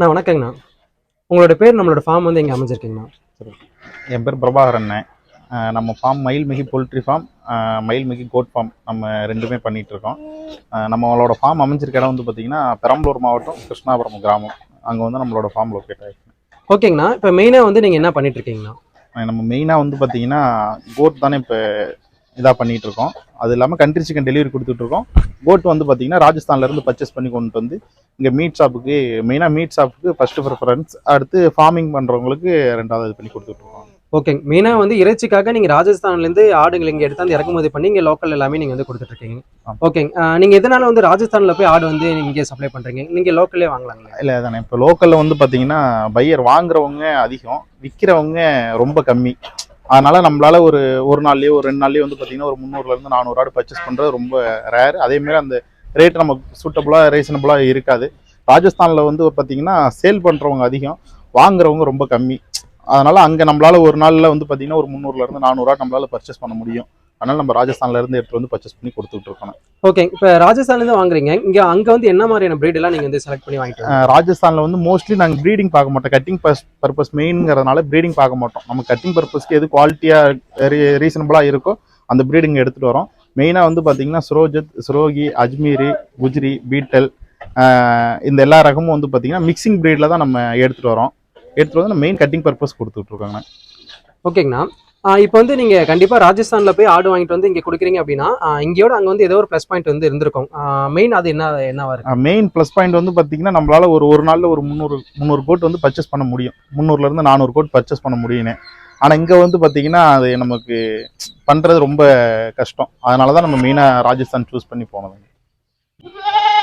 நான் வணக்கங்கண்ணா. உங்களோட பேர் நம்மளோட ஃபார்ம் வந்து எங்கே அமைஞ்சிருக்கீங்கண்ணா? என் பேர் பிரபாகரன் நம்ம ஃபார்ம் மயில்மிகி போல்ட்ரி ஃபார்ம் மயில்மிகி கோட் ஃபார்ம் நம்ம ரெண்டுமே பண்ணிட்டு இருக்கோம் அஹ் நம்மளோட ஃபார்ம் அமைஞ்சிருக்க இடம் வந்து பார்த்தீங்கன்னா பெரம்பலூர் மாவட்டம் கிருஷ்ணாபுரம் கிராமம். அங்கே வந்து நம்மளோட ஃபார்ம் லொக்கேட் ஆகிருக்கு ஓகேங்கண்ணா. இப்போ மெயினாக வந்து நீங்கள் என்ன பண்ணிட்டு இருக்கீங்கண்ணா நம்ம மெயினாக வந்து பார்த்தீங்கன்னா கோட் தானே இப்போ இதாக பண்ணிட்டு இருக்கோம் அது இல்லாமல் கண்ட்ரி சிக்கன் டெலிவரி கொடுத்துட்டு இருக்கோம் கோட் வந்து பார்த்தீங்கன்னா ராஜஸ்தான்ல இருந்து பர்ச்சேஸ் பண்ணி கொண்டு வந்து இங்கே மீட் ஷாப்புக்கு மெயினாக மீட் ஷாப்புக்கு ஃபர்ஸ்ட் ப்ரிஃபரன்ஸ் அடுத்து ஃபார்மிங் பண்ணுறவங்களுக்கு ரெண்டாவது இது பண்ணி கொடுத்துட்டு இருக்கோம் ஓகேங்க மெயினாக வந்து இறைச்சிக்காக நீங்கள் ராஜஸ்தான்லேருந்து ஆடுகள் இங்கே எடுத்தாந்து இறக்குமதி பண்ணி இங்கே லோக்கல் எல்லாமே நீங்கள் வந்து கொடுத்துட்ருக்கீங்க. ஓகேங்க நீங்கள் எதனால வந்து ராஜஸ்தானில் போய் ஆடு வந்து இங்கே சப்ளை பண்ணுறீங்க நீங்கள் லோக்கல்லே வாங்கலாங்களா? இல்லை தானே இப்போ லோக்கலில் வந்து பார்த்தீங்கன்னா பையர் வாங்குறவங்க அதிகம் விற்கிறவங்க ரொம்ப கம்மி. அதனால நம்மளால ஒரு ஒரு நாள்லேயோ ஒரு ரெண்டு நாள்லயோ வந்து பார்த்தீங்கன்னா ஒரு முந்நூறுல இருந்து நானூறு ஆடு பர்ச்சேஸ் பண்ணுறது ரொம்ப ரேர் அதேமாரி அந்த ரேட் நமக்கு சூட்டபுளாக ரீசனபுளாக இருக்காது. ராஜஸ்தானில் வந்து பார்த்தீங்கன்னா சேல் பண்ணுறவங்க அதிகம் வாங்குறவங்க ரொம்ப கம்மி. அதனால அங்கே நம்மளால ஒரு நாளில் வந்து பார்த்தீங்கன்னா ஒரு முந்நூறுல இருந்து நானூறு ஆடு நம்மளால பர்ச்சேஸ் பண்ண முடியும். அதனால நம்ம ராஜஸ்தான்ல இருந்து எடுத்து வந்து பர்ச்சேஸ் பண்ணி கொடுத்துட்டு இருக்கோம் ஓகே இப்போ ராஜஸ்தான்லேருந்து வாங்குறீங்க. இங்கே அங்கே வந்து என்ன மாதிரியான எல்லாம் நீங்கள் வந்து செலக்ட் பண்ணி வாங்கிட்டு ராஜஸ்தான்ல வந்து மோஸ்ட்லி நாங்கள் ப்ரீடிங் பார்க்க மாட்டோம். கட்டிங் பர்பஸ் மெயின்ங்கிறதுனால ப்ரீடிங் பார்க்க மாட்டோம். நம்ம கட்டிங் பர்பஸ்க்கு எது குவாலிட்டியாக ரீசனபுளாக இருக்கோ அந்த ப்ரீடிங் எடுத்துகிட்டு வரோம். மெயினாக வந்து பார்த்தீங்கன்னா சுரோஜத் சுரோகி அஜ்மீரி குஜ்ரி பீட்டல் இந்த எல்லா ரகமும் வந்து பார்த்தீங்கன்னா மிக்சிங் ப்ரீடில் தான் நம்ம எடுத்துகிட்டு வரோம். எடுத்துகிட்டு வந்து மெயின் கட்டிங் பர்பஸ் கொடுத்துட்ருக்காங்க ஓகேங்கண்ணா இப்போ வந்து நீங்கள் கண்டிப்பாக ராஜஸ்தானில் போய் ஆடு வாங்கிட்டு வந்து இங்கே கொடுக்குறீங்க அப்படின்னா இங்கேயோட அங்கே வந்து ஏதோ ஒரு ப்ளஸ் பாயிண்ட் வந்து இருந்திருக்கும். மெயின் அது என்ன என்னவா இருக்கு? மெயின் ப்ளஸ் பாயிண்ட் வந்து பார்த்தீங்கன்னா நம்மளால ஒரு ஒரு நாளில் ஒரு முந்நூறு முந்நூறு கோட் வந்து பர்ச்சேஸ் பண்ண முடியும். முந்நூறுலேருந்து நானூறு கோட் பர்ச்சேஸ் பண்ண முடியும்னு. ஆனால் இங்கே வந்து பார்த்தீங்கன்னா அது நமக்கு பண்ணுறது ரொம்ப கஷ்டம். அதனால தான் நம்ம மெயினாக ராஜஸ்தான் சூஸ் பண்ணி போனதுங்க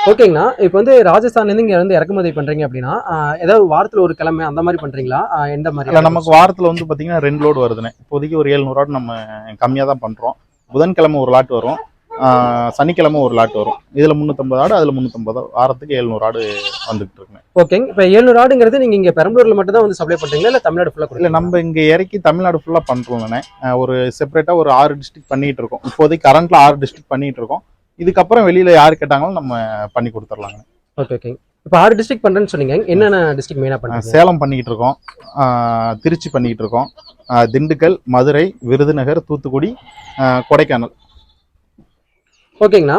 ஓகேங்கண்ணா. இப்போ வந்து ராஜஸ்தான்லேருந்து இங்கே வந்து இறக்குமதி பண்ணுறீங்க அப்படின்னா ஏதாவது வாரத்தில் ஒரு கிழமை அந்த மாதிரி பண்ணுறீங்களா எந்த மாதிரி? இல்லை நமக்கு வாரத்தில் வந்து பார்த்தீங்கன்னா ரெண்டு லோடு வருதுண்ணே. இப்போதைக்கு ஒரு ஏழ்நூறு ஆடு நம்ம கம்மியாக தான் பண்ணுறோம் புதன்கிழமை ஒரு லாட் வரும். சனிக்கிழமை ஒரு லாட் வரும். இதில் முந்நூற்றம்பது ஆடு அதில் முந்நூற்றம்பது வாரத்துக்கு எழுநூறு ஆடு வந்துகிட்டு இருக்குண்ணே. ஓகேங்க இப்போ ஏழ்நூறு ஆடுங்கிறது நீங்கள் இங்கே பெரம்பலூரில் மட்டும் தான் வந்து சப்ளை பண்ணுறீங்களா இல்லை தமிழ்நாடு ஃபுல்லாக இல்லை நம்ம இங்கே இறக்கி தமிழ்நாடு ஃபுல்லாக பண்ணுறோம்லண்ணே ஒரு செப்பரேட்டாக ஒரு ஆறு டிஸ்ட்ரிக்ட் பண்ணிட்டு இருக்கோம். இப்போதைக்கு கரண்ட்டில் ஆறு டிஸ்ட்ரிக்ட் பண்ணிட்டு இருக்கோம். இதுக்கப்புறம் வெளியில் யார் கேட்டாங்களும் நம்ம பண்ணி கொடுத்துர்லாங்க. ஓகே ஓகேங்க இப்போ ஆறு டிஸ்ட்ரிக்ட் பண்ணுறேன்னு சொன்னீங்க. என்னென்ன டிஸ்ட்ரிக்ட் மெயினாக பண்ணுறீங்க சேலம் பண்ணிக்கிட்டு இருக்கோம். திருச்சி பண்ணிக்கிட்டு இருக்கோம். திண்டுக்கல் மதுரை விருதுநகர் தூத்துக்குடி கொடைக்கானல். ஓகேங்கண்ணா.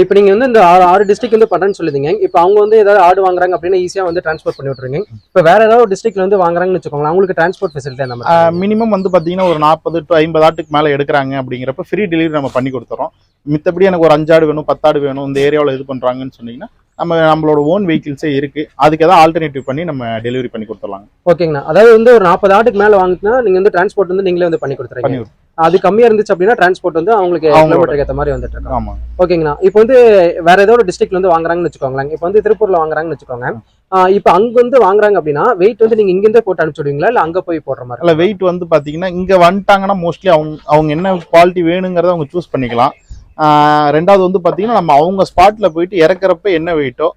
இப்போ நீங்கள் வந்து இந்த ஆறு ஆறு டிஸ்ட்ரிக்ட் வந்து பண்ணுறேன்னு சொல்லிருந்தீங்க இப்போ அவங்க வந்து ஏதாவது ஆடு வாங்குறாங்க அப்படின்னா ஈஸியாக வந்து ட்ரான்ஸ்போர்ட் பண்ணி விட்ருங்க இப்போ வேற ஏதாவது ஒரு டிஸ்ட்ரிக்ட்ல வந்து வாங்குறாங்கன்னு வச்சுக்கோங்களேன் அவங்களுக்கு டிரான்ஸ்போர்ட் ஃபெசிலிட்டி மாதிரி? மினிமம் வந்து பார்த்தீங்கன்னா ஒரு நாற்பது டு ஐம்பது ஆட்டுக்கு மேலே எடுக்கிறாங்க அப்படிங்கிறப்ப ஃப்ரீ டெலிவரி நம்ம பண்ணி கொடுத்துறோம். மித்தபடி எனக்கு ஒரு அஞ்சாடு வேணும் பத்தாடு வேணும் இந்த ஏரியாவில் இது பண்ணுறாங்கன்னு சொன்னீங்கன்னா நம்ம நம்மளோட ஓன் வெஹிக்கிள்ஸே இருக்குது அதுக்கு ஏதாவது ஆல்டர்னேட்டிவ் பண்ணி நம்ம டெலிவரி பண்ணி கொடுத்துடலாங்க. ஓகேங்கண்ணா. அதாவது வந்து ஒரு நாற்பது ஆட்டுக்கு மேலே வாங்கினா நீங்கள் வந்து டிரான்ஸ்போர்ட் வந்து நீங்களே வந்து பண்ணி கொடுத்துறீங்க. அது கம்மியாக இருந்துச்சு அப்படின்னா டிரான்ஸ்போர்ட் வந்து அவங்களுக்கு. கிலோமீட்டருக்கு ஏற்ற மாதிரி வந்துட்டு இருக்கோம். ஆமாம் ஓகேங்கண்ணா. இப்போ வந்து வேற ஏதோ ஒரு டிஸ்ட்ரிக்ட்ல வந்து வாங்குறாங்கன்னு வச்சுக்கோங்களேன். இப்போ வந்து திருப்பூர்ல வாங்குறாங்கன்னு வச்சுக்கோங்க. இப்போ அங்க வந்து வாங்குறாங்க அப்படின்னா வெயிட் வந்து நீங்க இங்கிருந்தே போட்டு அனுப்பிச்சுடுவீங்களா இல்ல அங்க போய் போடுற மாதிரி அதில் வெயிட் வந்து பார்த்தீங்கன்னா இங்கே வந்துட்டாங்கன்னா மோஸ்ட்லி அவங்க அவங்க என்ன குவாலிட்டி வேணுங்கிறத அவங்க சூஸ் பண்ணிக்கலாம். ரெண்டாவது வந்து பார்த்தீங்கன்னா நம்ம அவங்க ஸ்பாட்டில் போயிட்டு இறக்குறப்ப என்ன வெயிட்டோ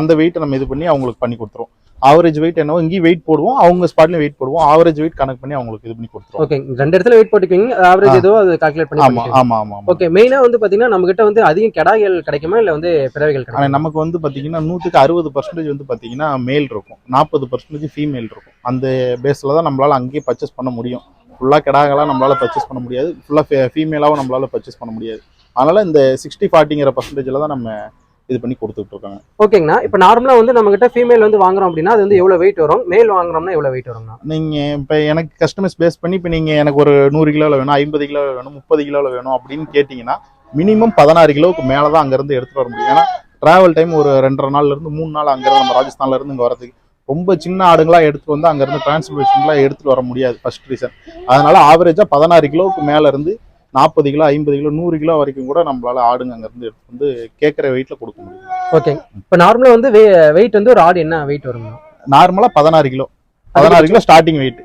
அந்த வெயிட்டை நம்ம இது பண்ணி அவங்களுக்கு பண்ணி கொடுத்துருவோம். ஆவரேஜ் வெயிட் என்னவோ இங்கேயும் வெயிட் போடுவோம் அவங்க ஸ்பாட்லையும் வெயிட் போடுவோம். ஆவரேஜ் வெயிட் கணக்கு பண்ணி அவங்களுக்கு இது பண்ணி கொடுத்துருவோம். ஓகே ரெண்டு இடத்துல வெயிட் போட்டுக்குவீங்க ஆவரேஜ் ஏதோ அது கால்குலேட் பண்ணி. ஆமாம் ஆமாம் ஆமாம் ஓகே மெயினா வந்து பாத்தீங்கன்னா நம்ம கிட்ட வந்து அதிக கெடாய்கள் கிடைக்குமா இல்ல வந்து பிறவைகள் கிடைக்குமா? நமக்கு வந்து பார்த்தீங்கன்னா நூற்றுக்கு அறுபது பர்சன்டேஜ் வந்து பார்த்தீங்கன்னா மேல் இருக்கும். நாற்பது பர்சன்டேஜ் ஃபீமேல் இருக்கும். அந்த பேஸில் தான் நம்மளால் அங்கேயே பர்ச்சேஸ் பண்ண முடியும். ஃபுல்லாக கிடாகலாம் நம்மளால் பர்ச்சேஸ் பண்ண முடியாது. ஃபுல்லாக ஃபீமேலாகவும் நம்மளால் பர்ச்சேஸ் பண்ண முடியாது. அதனால் இந்த சிக்ஸ்டி ஃபார்ட்டிங்கிற பர்சன்டேஜில் தான் நம்ம இது பண்ணி கொடுத்துட்டு இருக்காங்க ஓகேங்கண்ணா. இப்போ நார்மலா வந்து நம்ம கிட்ட ஃபீமேல் வந்து வாங்குறோம் அப்படின்னா அது வந்து எவ்வளவு வெயிட் வரும்? மேல் வாங்குறோம்னா எவ்வளவு வெயிட் வரும்னா நீங்கள் இப்போ எனக்கு கஸ்டமைஸ் பேஸ் பண்ணி இப்போ நீங்கள் எனக்கு ஒரு நூறு கிலோவில் வேணும் ஐம்பது கிலோவில் வேணும் முப்பது கிலோவில் வேணும் அப்படின்னு கேட்டிங்கன்னா மினிமம் பதினாறு கிலோவுக்கு மேலே தான் அங்கேருந்து எடுத்துகிட்டு வர முடியும். ஏன்னா ட்ராவல் டைம் ஒரு ரெண்டரை நாள்ல இருந்து மூணு நாள் அங்கேருந்து நம்ம ராஜஸ்தான்ல இருந்து இங்கே வரதுக்கு ரொம்ப சின்ன ஆடுங்களா எடுத்துட்டு வந்து அங்கேருந்து டிரான்ஸ்போர்ட்டேஷன்லாம் எடுத்துட்டு வர முடியாது ஃபர்ஸ்ட் ரீசன் அதனால ஆவரேஜாக பதினாறு கிலோவுக்கு மேலே இருந்து நாற்பது கிலோ ஐம்பது கிலோ நூறு கிலோ வரைக்கும் கூட நம்மளால ஆடுங்க அங்கேருந்து எடுத்து வந்து கேட்குற வெயிட்டில் கொடுக்க முடியும். ஓகே இப்போ நார்மலா வந்து வெயிட் வந்து ஒரு ஆடு என்ன வெயிட் வரும்னா நார்மலாக பதினாறு கிலோ. பதினாறு கிலோ ஸ்டார்டிங் வெயிட்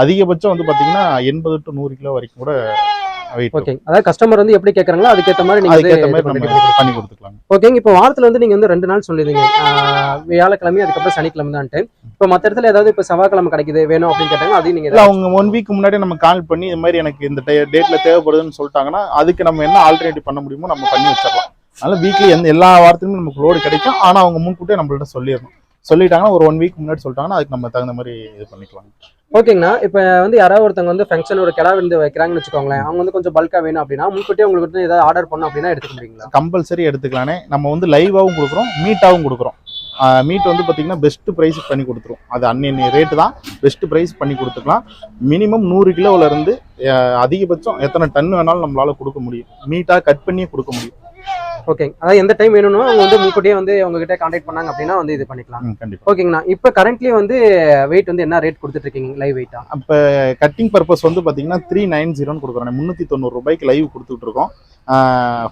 அதிகபட்சம் வந்து பார்த்தீங்கன்னா எண்பது டு நூறு கிலோ வரைக்கும் கூட ஓகே அதாவது கஸ்டமர் வந்து எப்படி கேக்குறாங்களோ அதுக்கேற்ற மாதிரி நீங்க பண்ணி கொடுத்துக்கலாம். ஓகேங்க இப்போ வாரத்துல வந்து நீங்க வந்து ரெண்டு நாள் சொல்லிருந்தீங்க ஆஹ் வியாழக்கிழமை அதுக்கப்புறம் சனிக்கிழமை தான்ட்டு இப்போ மத்த இடத்துல ஏதாவது இப்போ செவ்வாய்க்கிழமை கிடைக்குது வேணும் அப்படின்னு கேட்டாங்க அதையும் நீங்க அவங்க ஒன் வீக் முன்னாடி நம்ம கால் பண்ணி இது மாதிரி எனக்கு இந்த டேட்ல தேவைப்படுதுன்னு சொல்லிட்டாங்கன்னா அதுக்கு நம்ம என்ன ஆல்டர்னேட்டிவ் பண்ண முடியுமோ நம்ம பண்ணி வச்சிடலாம். அதனால வீக்லி எந்த எல்லா வாரத்துலையும் நமக்கு லோடு கிடைக்கும். ஆனால் அவங்க முன்கூட்டியே நம்மள்ட்ட சொல்லிடணும். சொல்லிட்டாங்கன்னா ஒரு ஒன் வீக் முன்னாடி சொல்லிட்டாங்கன்னா அதுக்கு நம்ம தகுந்த மாதிரி இது பண்ணிக்கலாம். ஓகேங்கண்ணா இப்போ வந்து யாராவது ஒருத்தவங்க வந்து ஃபங்க்ஷன் ஒரு கிடா விருந்து வைக்கிறாங்கன்னு வச்சுக்கோங்களேன் அவங்க வந்து கொஞ்சம் பல்காக வேணும் அப்படின்னா முன்கூட்டியே உங்களுக்கு வந்து ஏதாவது ஆர்டர் பண்ணோம் அப்படின்னா எடுத்துக்க முடியுங்களா? கம்பல்சரி எடுத்துக்கலானே நம்ம வந்து லைவாகவும் கொடுக்குறோம் மீட்டாகவும் கொடுக்குறோம். மீட் வந்து பார்த்தீங்கன்னா பெஸ்ட் ப்ரைஸ் பண்ணி கொடுத்துரும். அது அன்னைய ரேட்டு தான். பெஸ்ட் ப்ரைஸ் பண்ணி கொடுத்துக்கலாம். மினிமம் நூறு கிலோவிலேருந்து அதிகபட்சம் எத்தனை டன் வேணாலும் நம்மளால் கொடுக்க முடியும். மீட்டாக கட் பண்ணியே கொடுக்க முடியும். ஓகே அதாவது எந்த டைம் வேணும்னோ அவங்க வந்து முன்கூட்டியே வந்து உங்ககிட்ட கான்டாக்ட் பண்ணாங்க அப்படின்னா வந்து இது பண்ணிக்கலாம். கண்டிப்பா. ஓகேங்கண்ணா இப்போ கரண்ட்லி வந்து வெயிட் வந்து என்ன ரேட் கொடுத்துட்டு இருக்கீங்க லைவ் வெயிட்டா அப்போ கட்டிங் பர்பஸ் வந்து பார்த்தீங்கன்னா த்ரீ நைன் ஜீரோன்னு கொடுக்குறோம். முந்நூற்றி தொண்ணூறு ரூபாய்க்கு லைவ் கொடுத்துட்டு இருக்கோம்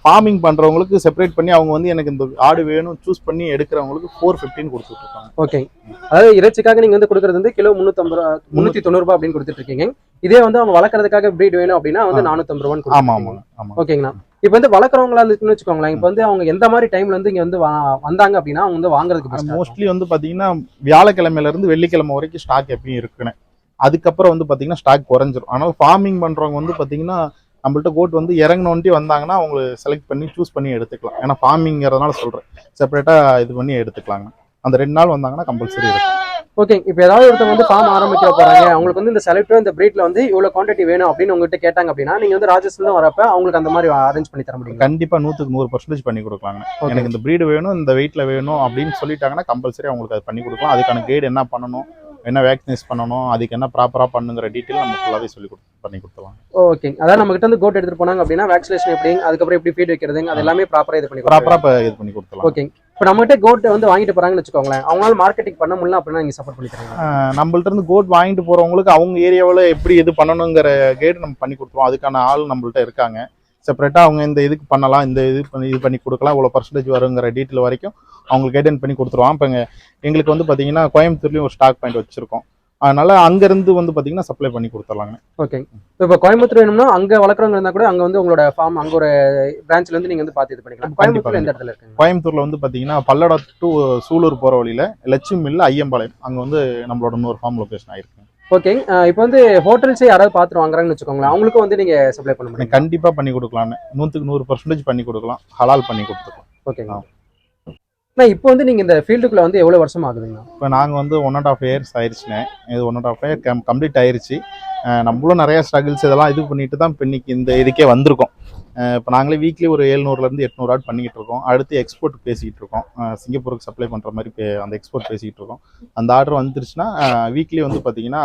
ஃபார்மிங் பண்ணுறவங்களுக்கு செப்பரேட் பண்ணி அவங்க வந்து எனக்கு இந்த ஆடு வேணும் சூஸ் பண்ணி எடுக்கிறவங்களுக்கு ஃபோர் ஃபிஃப்டின் கொடுத்துட்டு இருக்காங்க ஓகே அதாவது இறைச்சிக்காக நீங்க வந்து கொடுக்கறது வந்து கிலோ முந்நூத்தம்பது ரூபா முந்நூத்தி தொண்ணூறு ரூபாய் அப்படின்னு கொடுத்துட்டு இருக்கீங்க இதே வந்து அவங்க வளர்க்கறதுக்காக பிரீட் வேணும் அப்படின்னா வந்து ஆ. நானூத்தம்பது ரூபான்னு ஆமாம் ஆமாம் ஓகேங்கண்ணா இப்போ வந்து வளர்க்குறவங்களா இருந்துச்சுன்னு வச்சுக்கோங்களேன். இப்போ வந்து அவங்க எந்த மாதிரி டைம்ல வந்து இங்க வந்து வந்தாங்க அப்படின்னா அவங்க வந்து வாங்குறதுக்கு மோஸ்ட்லி வந்து பார்த்தீங்கன்னா வியாழக்கிழமையில இருந்து வெள்ளிக்கிழமை வரைக்கும் ஸ்டாக் எப்பயும் இருக்குன்னு. அதுக்கப்புறம் வந்து பார்த்தீங்கன்னா ஸ்டாக் குறைஞ்சிரும். ஆனால் ஃபார்மிங் பண்ணுறவங்க வந்து பார்த்தீங்கன்னா நம்மள்ட்ட கோட் வந்து இறங்கினோன்ட்டி வந்தாங்கன்னா அவங்க செலக்ட் பண்ணி சூஸ் பண்ணி எடுத்துக்கலாம். ஏன்னா ஃபார்மிங்கிறதுனால சொல்கிறேன் செப்பரேட்டாக இது பண்ணி எடுத்துக்கலாங்க. அந்த ரெண்டு நாள் வந்தாங்கன்னா கம்பல்சரி இருக்கும் ஓகே இப்போ ஏதாவது ஒருத்தவங்க வந்து ஃபார்ம் ஆரம்பிக்க போறாங்க அவங்களுக்கு வந்து இந்த செலக்டர் இந்த பிரீட்ல வந்து இவ்வளவு குவான்டிட்டி வேணும் அப்படின்னு உங்ககிட்ட கேட்டாங்க அப்படின்னா நீங்க வந்து ராஜஸ்தான் வரப்ப அவங்களுக்கு அந்த மாதிரி அரேஞ்ச் பண்ணி தர முடியும்? கண்டிப்பாக நூற்றுக்கு நூறு பர்சன்டேஜ் பண்ணி கொடுக்கலாங்க. எனக்கு இந்த ப்ரீடு வேணும் இந்த வெயிட்ல வேணும் அப்படின்னு சொல்லிட்டாங்கன்னா கம்பல்சரி அவங்களுக்கு அது பண்ணி கொடுக்கலாம். அதுக்கான கைடு என்ன பண்ணணும் என்ன வேக்சினேஸ் பண்ணணும் அதுக்கு என்ன ப்ராப்பராக பண்ணுங்கிற டீட்டெயில் நம்ம ஃபுல்லாகவே சொல்லி கொடு பண்ணி கொடுத்துலாம் ஓகே அதாவது நம்ம கிட்ட வந்து கோட் எடுத்துட்டு போனாங்க அப்படின்னா வேக்சினேஷன் எப்படி அதுக்கப்புறம் எப்படி ஃபீட் வைக்கிறது அது எல்லாமே ப்ராப்பரா இது பண்ணி. ப்ராப்பராக இது பண்ணி கொடுத்துலாம் ஓகே இப்போ நம்மகிட்ட கோட் வந்து வாங்கிட்டு போறாங்கன்னு வச்சுக்கோங்களேன் அவங்களால மார்க்கெட்டிங் பண்ண முடியல அப்படின்னா நீங்க சப்போர்ட் பண்ணி தரீங்க நம்மள்ட்ட இருந்து கோட் வாங்கிட்டு போறவங்களுக்கு அவங்க ஏரியாவில் எப்படி இது பண்ணணுங்கிற கைடு நம்ம பண்ணி கொடுத்துருவோம். அதுக்கான ஆள் நம்மள்ட்ட இருக்காங்க. செப்பரேட்டாக அவங்க இந்த இதுக்கு பண்ணலாம் இந்த இது பண்ணி இது பண்ணி கொடுக்கலாம் இவ்வளோ பர்சன்டேஜ் வருங்கிற டீட்டெயில் வரைக்கும் அவங்களுக்கு கைடன் பண்ணி கொடுத்துருவோம். இப்போ எங்களுக்கு வந்து பார்த்தீங்கன்னா கோயம்புத்தூர்லேயும் ஒரு ஸ்டாக் பாயிண்ட் வச்சிருக்கோம். அதனால அங்கேருந்து வந்து பார்த்தீங்கன்னா சப்ளை பண்ணி கொடுத்துர்லாங்க. ஓகே இப்போ கோயம்புத்தூர் வேணும்னா அங்க வளர்க்குறவங்க இருந்தா கூட அங்க வந்து உங்களோட ஃபார்ம் அங்க ஒரு பிரான்ச்ல இருந்து நீங்க வந்து பார்த்து இது பண்ணிக்கலாம். கோயம்புத்தூர் எந்த இடத்துல இருக்குங்க? கோயம்புத்தூர்ல வந்து பார்த்தீங்கன்னா பல்லடம் டு சூலூர் போகிற வழியில் லட்சுமி மில் ஐயம்பாளையம். அங்கே வந்து நம்மளோட இன்னொரு ஃபார்ம் லொகேஷன் ஆயிருக்கு ஓகே இப்போ வந்து ஹோட்டல்ஸே யாராவது பார்த்துட்டு வாங்குறாங்கன்னு வச்சுக்கோங்களேன் அவங்களுக்கும் வந்து நீங்க சப்ளை பண்ண முடியும்? கண்டிப்பாக பண்ணி கொடுக்கலான்னு நூற்றுக்கு நூறு பர்சன்டேஜ் பண்ணி கொடுக்கலாம். ஹலால் பண்ணி கொடுத்துக்கலாம். ஓகேங்க அண்ணா இப்போ வந்து நீங்கள் இந்த ஃபீல்டுக்குள்ளே வந்து எவ்வளோ வருஷம் ஆகுதுங்கண்ணா? இப்போ நாங்கள் வந்து ஒன் அண்ட் ஆஃப் இயர்ஸ் ஆயிடுச்சுனே இது ஒன் அண்ட் ஆஃப் இயர் கம் கம்ப்ளீட் ஆயிடுச்சு நம்மளும் நிறையா ஸ்ட்ரகிள்ஸ் இதெல்லாம் இது பண்ணிட்டு தான் இப்போ இன்னைக்கு இந்த இதுக்கே வந்திருக்கோம். இப்போ நாங்களே வீக்லி ஒரு ஏழ்நூறுலேருந்து எட்நூறு ஆட் பண்ணிக்கிட்டு இருக்கோம். அடுத்து எக்ஸ்போர்ட் பேசிக்கிட்டு இருக்கோம். சிங்கப்பூருக்கு சப்ளை பண்ணுற மாதிரி பே அந்த எக்ஸ்போர்ட் பேசிக்கிட்டு இருக்கோம். அந்த ஆர்டர் வந்துருச்சுன்னா வீக்லி வந்து பார்த்தீங்கன்னா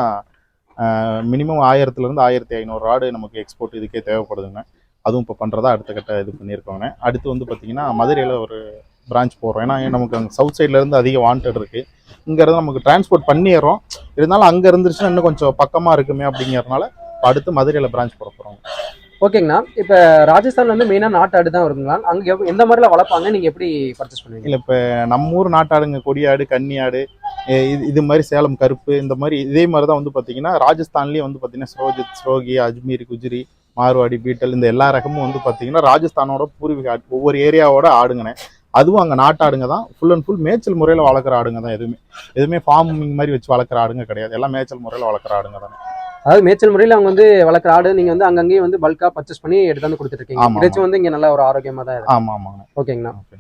மினிமம் ஆயிரத்துலேருந்து ஆயிரத்தி ஐநூறு ஆடு நமக்கு எக்ஸ்போர்ட் இதுக்கே தேவைப்படுதுங்க. அதுவும் இப்போ பண்ணுறதா அடுத்த கட்ட இது பண்ணியிருக்கோங்க. அடுத்து வந்து பார்த்தீங்கன்னா மதுரையில் ஒரு பிரான்ச் போடுறோம் ஏன்னா நமக்கு அங்கே சவுத் சைட்லேருந்து அதிக வாண்டட் இருக்குது இங்கேருந்து நமக்கு டிரான்ஸ்போர்ட் பண்ணிடுறோம். இருந்தாலும் அங்கே இருந்துச்சுன்னா இன்னும் கொஞ்சம் பக்கமாக இருக்குமே அப்படிங்கிறதுனால அடுத்து மதுரையில் பிரான்ச் போட போகிறோம் ஓகேங்கண்ணா. இப்போ ராஜஸ்தான்ல வந்து மெயினா நாட்டாடு தான் வருங்களா? அங்க எந்த மாதிரிலாம் வளர்ப்பாங்க? நீங்க எப்படி பர்ச்சேஸ் பண்ணுவீங்க? இல்லை இப்போ நம்ம ஊர் நாட்டாடுங்க கொடியாடு கன்னியாடு இது இது மாதிரி சேலம் கருப்பு இந்த மாதிரி இதே மாதிரி தான் வந்து பார்த்தீங்கன்னா ராஜஸ்தான்லேயும் வந்து பார்த்தீங்கன்னா ஸ்ரோஜித் ஸ்ரோகி அஜ்மீர் குஜ்ரி மார்வாடி பீட்டல் இந்த எல்லா ரகமும் வந்து பார்த்தீங்கன்னா ராஜஸ்தானோட பூர்வீக ஒவ்வொரு ஏரியாவோட ஆடுங்கண்ணே. அதுவும் அங்கே நாட்டாடுங்க தான். ஃபுல் அண்ட் ஃபுல் மேய்ச்சல் முறையில் வளர்க்குற ஆடுங்க தான் எதுவுமே. எதுவுமே ஃபார்மிங் மாதிரி வச்சு வளர்க்குற ஆடுங்க கிடையாது. எல்லாம் மேய்ச்சல் முறையில் வளர்க்குற ஆடுங்க தான். அதாவது மேய்ச்சல் முறையில் அவங்க வந்து வளர்க்குற ஆடு நீங்க வந்து அங்கங்கேயே வந்து பல்கா பர்ச்சேஸ் பண்ணி எடுத்து வந்து கொடுத்துட்டு இருக்கீங்க. இறைச்சி வந்து இங்க நல்ல ஒரு ஆரோக்கியமா தான் ஆமாம் ஆமாங்க. ஓகேங்கண்ணா. ஓகே.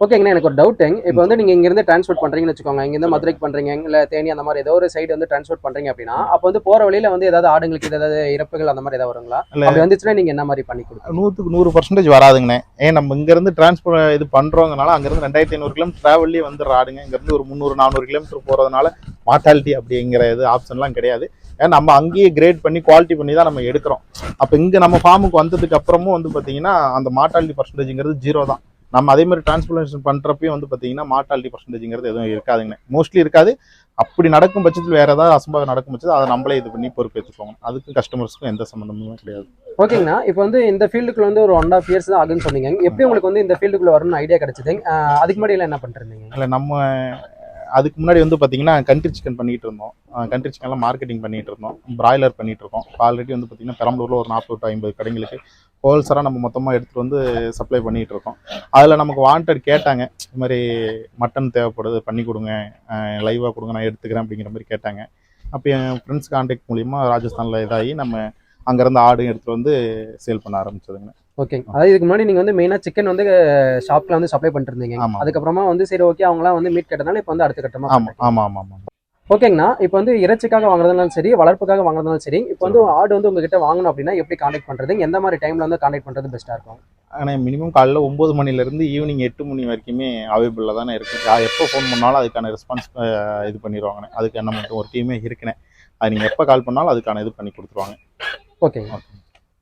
ஓகேங்கண்ணா எனக்கு ஒரு டவுட்டுங்க இப்போ வந்து நீங்க இங்க இருந்து டிரான்ஸ்போர்ட் பண்றீங்கன்னு வச்சுக்கோங்க இங்க இருந்து மதுரைக்கு பண்றீங்க இல்ல தேனி அந்த மாதிரி ஏதோ ஒரு சைடு வந்து டிரான்ஸ்போர்ட் பண்றீங்க அப்படின்னா அப்போ வந்து போற வழியில வந்து ஏதாவது ஆடுங்களுக்கு ஏதாவது இறப்புகள் அந்த மாதிரி ஏதாவது வருங்களா? இல்ல. அப்படி வந்துச்சுன்னா நீங்க என்ன மாதிரி பண்ணி கொடுப்பீங்க? நூற்றுக்கு நூறு பர்சன்டேஜ் வராதுங்கண்ணே. ஏன் நம்ம இங்கேருந்து டிரான்ஸ்போர்ட் இது பண்ணுறவங்கனால அங்கேருந்து ரெண்டாயிரத்தி ஐநூறு கிலோமீட்டர் ட்ராவல்லே வந்து ஆடுங்க. இங்கேருந்து ஒரு முந்நூறு நானூறு கிலோமீட்டர் போகிறதுனால மார்ட்டாலிட்டி அப்படிங்கிற இது ஆப்ஷன்லாம் கிடையாது. ஏன்னா நம்ம அங்கேயே கிரேட் பண்ணி குவாலிட்டி பண்ணி தான் நம்ம எடுக்கிறோம். அப்போ இங்கே நம்ம ஃபார்முக்கு வந்ததுக்கு அப்புறமும் வந்து பார்த்தீங்கன்னா அந்த மார்ட்டாலிட்டி பர்சன்டேஜ்ங்கிறது ஜீரோ தான். நம்ம அதே மாதிரி டிரான்ஸ்போர்டேஷன் பண்ணுறப்பையும் வந்து பார்த்தீங்கன்னா மார்ட்டாலிட்டி பர்சன்டேஜ்ங்கிறது எதுவும் இருக்காதுங்க. மோஸ்ட்லி இருக்காது. அப்படி நடக்கும் பட்சத்தில் வேற ஏதாவது அசம்பாவிதம் நடக்கும் பட்சத்தில் அதை நம்மளே இது பண்ணி பொறுப்பேற்றுக்கோங்க அதுக்கும் கஸ்டமர்ஸ்க்கும் எந்த சம்மந்தமும் கிடையாது. ஓகேங்கண்ணா இப்போ வந்து இந்த ஃபீல்டுக்குள்ள வந்து ஒரு ஒன் ஆஃப் இயர்ஸ் தான் ஆகுன்னு சொன்னீங்க. எப்படி உங்களுக்கு வந்து இந்த ஃபீல்டுக்குள்ள வரணும்னு ஐடியா கிடைச்சது? அதுக்கு முன்னாடி என்ன பண்ணிருந்தீங்க இல்லை நம்ம அதுக்கு முன்னாடி வந்து பார்த்தீங்கன்னா கண்ட்ரி சிக்கன் பண்ணிட்டு இருந்தோம். கண்ட்ரி சிக்கன்லாம் மார்க்கெட்டிங் பண்ணிட்டு இருந்தோம். பிராய்லர் பண்ணிட்டு இருக்கோம். ஆல்ரெடி வந்து பார்த்தீங்கன்னா பெரம்பலூரில் ஒரு நாற்பது டு ஐம்பது கடைங்களுக்கு ஹோல்சேலாக நம்ம மொத்தமாக எடுத்துகிட்டு வந்து சப்ளை பண்ணிட்டு இருக்கோம். அதில் நமக்கு வாண்டட் கேட்டாங்க இது மாதிரி மட்டன் தேவைப்படுது பண்ணி கொடுங்க. லைவாக கொடுங்க நான் எடுத்துக்கிறேன் அப்படிங்கிற மாதிரி கேட்டாங்க. அப்போ என் ஃப்ரெண்ட்ஸ் கான்டாக்ட் மூலிமா ராஜஸ்தானில் இதாகி நம்ம அங்கேருந்து ஆடு எடுத்துகிட்டு வந்து சேல் பண்ண ஆரம்பிச்சதுங்க. ஓகேங்க அதாவது இதுக்கு முன்னாடி நீங்க வந்து மெயினா சிக்கன் வந்து ஷாப்ல வந்து சப்ளை பண்ணிட்டு இருந்தீங்க ஆமா. அதுக்கப்புறமா வந்து சரி ஓகே அவங்களாம் வந்து மீட் கேட்டனால இப்போ வந்து அடுத்த கட்டமா ஆமாம் ஆமாம் ஆமாம் ஓகேங்கண்ணா இப்போ வந்து இறைச்சிக்காக வாங்குறதுனாலும் சரி வளர்ப்புக்காக வாங்குறதுனாலும் சரி இப்போ வந்து ஆடு வந்து உங்ககிட்ட வாங்கணும் அப்படின்னா எப்படி காண்டாக்ட் பண்றது? எந்த மாதிரி டைம்ல வந்து காண்டாக்ட் பண்றது பெஸ்ட்டா இருக்கும்? ஆனால் மினிமம் காலைல ஒம்பது மணிலேருந்து ஈவினிங் எட்டு மணி வரைக்குமே அவைபிளில் தானே இருக்குது எப்போ ஃபோன் பண்ணாலும் அதுக்கான ரெஸ்பான்ஸ் இது பண்ணிடுவாங்கண்ணே. அதுக்கு நம்ம ஒரு டீமே இருக்குண்ணே. அது நீங்கள் எப்போ கால் பண்ணாலும் அதுக்கான இது பண்ணி கொடுத்துருவாங்க. ஓகேங்க ஓகே